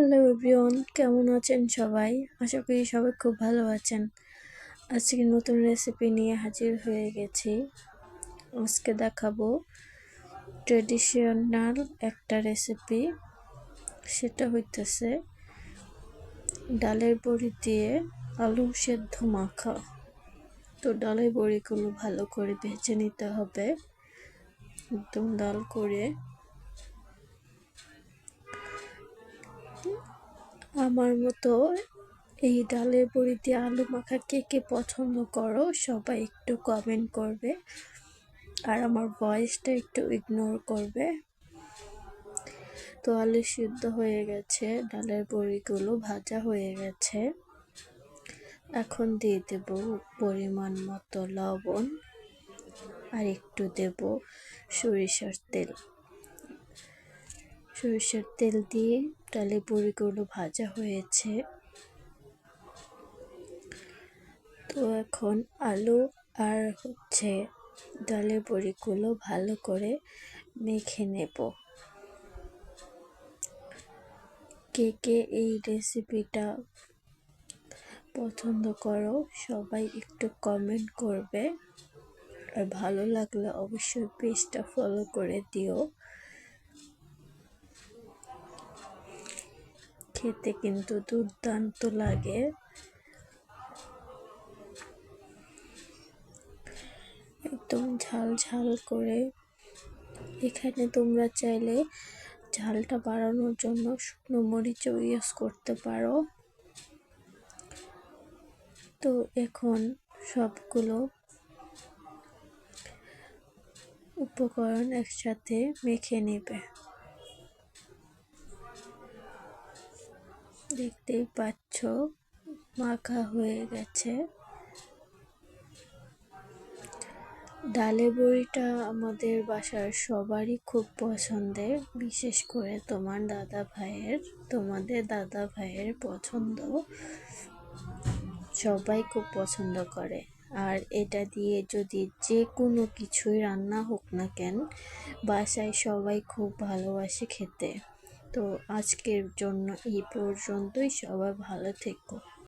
Hello everyone কেমন আছেন সবাই? আশা করি সবাই খুব ভালো আছেন। আজকে নতুন রেসিপি নিয়ে হাজির হয়ে গেছি। আজকে দেখাবো ট্রেডিশনাল একটা রেসিপি সেটা হইতেছে ডালের বড়ি দিয়ে আলু সেদ্ধ মাখা। তো ডালের বড়িগুলো ভালো করে ভেজে নিতে হবে। একদম ডাল করে আমার মতো এই ডালের বড়ি দিয়ে আলু মাখা কে কে পছন্দ করো, সবাই একটু কমেন্ট করবে। আর আমার ভয়েসটা একটু ইগনোর করবে। তো আলু সিদ্ধ হয়ে গেছে, ডালের বড়িগুলো ভাজা হয়ে গেছে। এখন দিয়ে দেব পরিমাণ মতো লবণ আর একটু দেব সরিষার তেল। সরিষার তেল দিয়ে ডালে বড়িগুলো ভাজা হয়েছে। তো এখন আলু আর হচ্ছে ডালের বড়িগুলো ভালো করে মেখে নেব। কে কে এই রেসিপিটা পছন্দ করো, সবাই একটু কমেন্ট করবে। আর ভালো লাগলে অবশ্যই পেজটা ফলো করে দিও। খেতে কিন্তু দুর্দান্ত লাগে। একদম ঝাল ঝাল করে। এখানে তোমরা চাইলে ঝালটা বাড়ানোর জন্য শুকনো মরিচও ইউজ করতে পারো। তো এখন সবগুলো উপকরণ একসাথে মেখে নেবে। দেখতেই পাচ্ছ, মাখা হয়ে গেছে। ডালে বড়িটা আমাদের বাসার সবারই খুব পছন্দের, বিশেষ করে তোমার দাদা ভাইয়ের। তোমাদের দাদা ভাইয়ের পছন্দ সবাই খুব পছন্দ করে। আর এটা দিয়ে যদি যে কোনো কিছুই রান্না হোক না কেন, বাসায় সবাই খুব ভালোবাসে খেতে। তো আজকের জন্য এই পর্যন্তই। সবাই ভালো থেকো।